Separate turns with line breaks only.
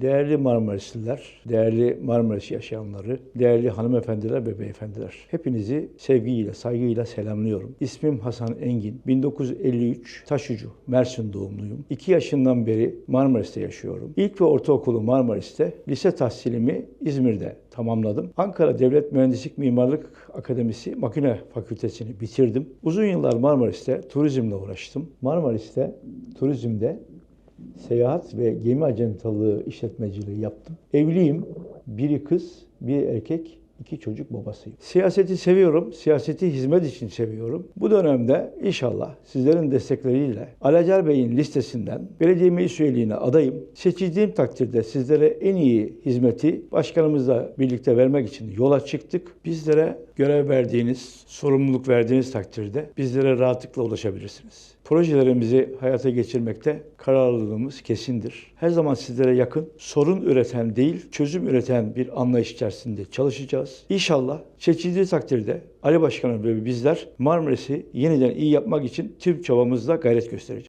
Değerli Marmarisliler, değerli Marmaris yaşayanları, değerli hanımefendiler ve beyefendiler. Hepinizi sevgiyle, saygıyla selamlıyorum. İsmim Hasan Engin. 1953 Taşucu, Mersin doğumluyum. 2 yaşından beri Marmaris'te yaşıyorum. İlk ve ortaokulu Marmaris'te, lise tahsilimi İzmir'de tamamladım. Ankara Devlet Mühendislik Mimarlık Akademisi Makine Fakültesini bitirdim. Uzun yıllar Marmaris'te turizmle uğraştım. Marmaris'te turizmde seyahat ve gemi acentalığı işletmeciliği yaptım. Evliyim. Biri kız, biri erkek, iki çocuk babasıyım. Siyaseti seviyorum. Siyaseti hizmet için seviyorum. Bu dönemde inşallah sizlerin destekleriyle Alacar Bey'in listesinden belediye meclis üyeliğine adayım. Seçildiğim takdirde sizlere en iyi hizmeti başkanımızla birlikte vermek için yola çıktık. Bizlere görev verdiğiniz, sorumluluk verdiğiniz takdirde bizlere rahatlıkla ulaşabilirsiniz. Projelerimizi hayata geçirmekte kararlılığımız kesindir. Her zaman sizlere yakın, sorun üreten değil, çözüm üreten bir anlayış içerisinde çalışacağız. İnşallah seçildiği takdirde Ali Başkanım ve bizler Marmaris'i yeniden iyi yapmak için tüm çabamızla gayret göstereceğiz.